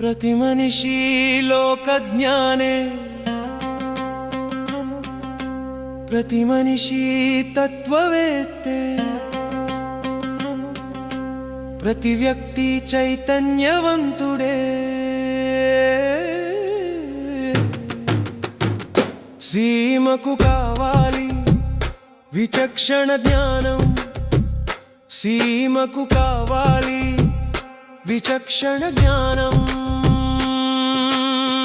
ప్రతి మనిషి లోక జ్ఞానే. ప్రతి మనిషి తత్వవేత్తే. ప్రతి వ్యక్తి చైతన్యవంతుడే. సీమకు కావాలి విచక్షణ జ్ఞానం. సీమకు కావాలి విచక్షణ జ్ఞానం.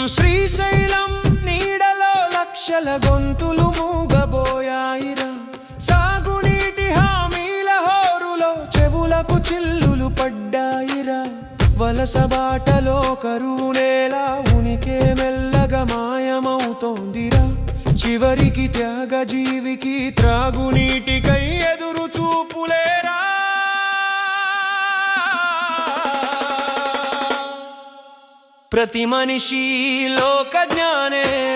శ్రీశైలం నీడలో లక్షల గొంతులు మూగబోయాయిరా. సాగునీటి హామీల హోరులో చెవులకు చిల్లులు పడ్డాయిరా. వలస బాటలో కరువు నేల ఉనికే మెల్లగా మాయమవుతోందిరా. చివరికి త్యాగజీవికి త్రాగునీటికై ఎదురు చూపులే प्रतिमनिषी लोकज्ञाने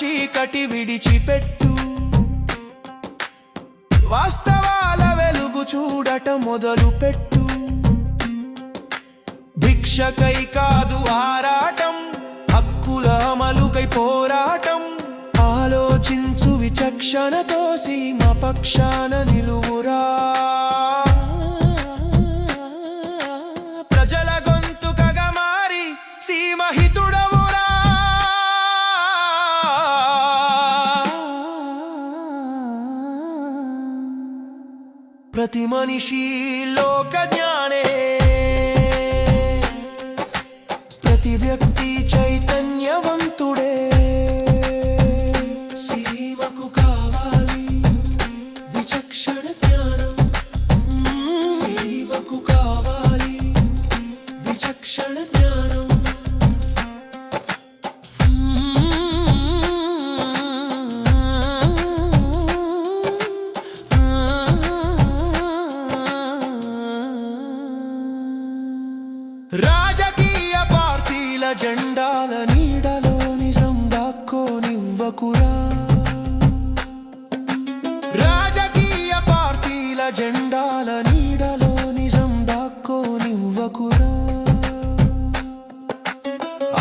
చీకటి విడిచిపెట్టు. వాస్తవాల వెలుగు చూడట మొదలు పెట్టు భిక్షకై కాదు ఆరాటం హక్కుల అమలుకై పోరాటం. ఆలోచించు విచక్షణతో సీమ పక్షాన నిలువురా. ప్రతి మనిషి లోక జ్ఞానే. ప్రతి వ్యక్తి చైతన్యవంతుడే. సీమకు కావాలి విచక్షణ. రాజకీయ పార్టీల జెండాల నీడలో నిజం దాక్కోనివ్వకురా రాజకీయ పార్టీల జెండాల నీడలో నిజం దాక్కోనివ్వకురా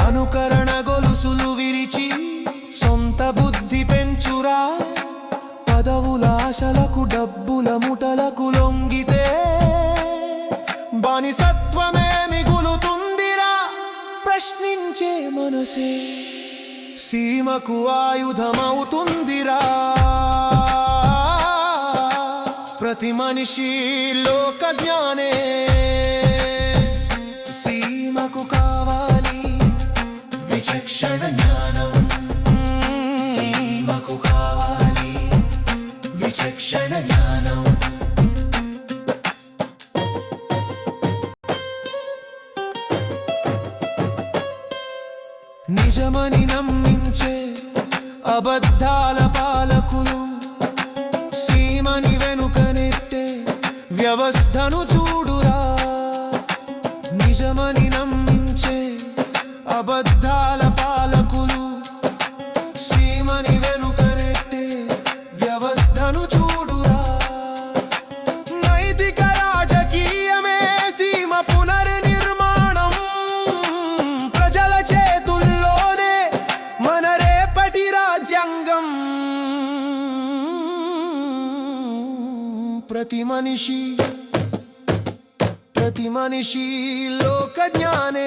అనుకరణ గొలుసులు విరిచి సొంత బుద్ధి పెంచురా. పదవుల ఆశలకు డబ్బుల ముఠలకు మనసే సీమకు ఆయుధమవుతుందిరా. ప్రతి మనిషి లోక జ్ఞానే. సీమకు కావాలి విచక్షణ నిజమని నమ్మించే అబద్ధాల పాలకులు సీమని వెనుకనెట్టే వ్యవస్థను చూడురా. నిజమని నమ్మించే అబద్ధాల ప్రతి మనిషి ప్రతి మనిషి లోక జ్ఞానే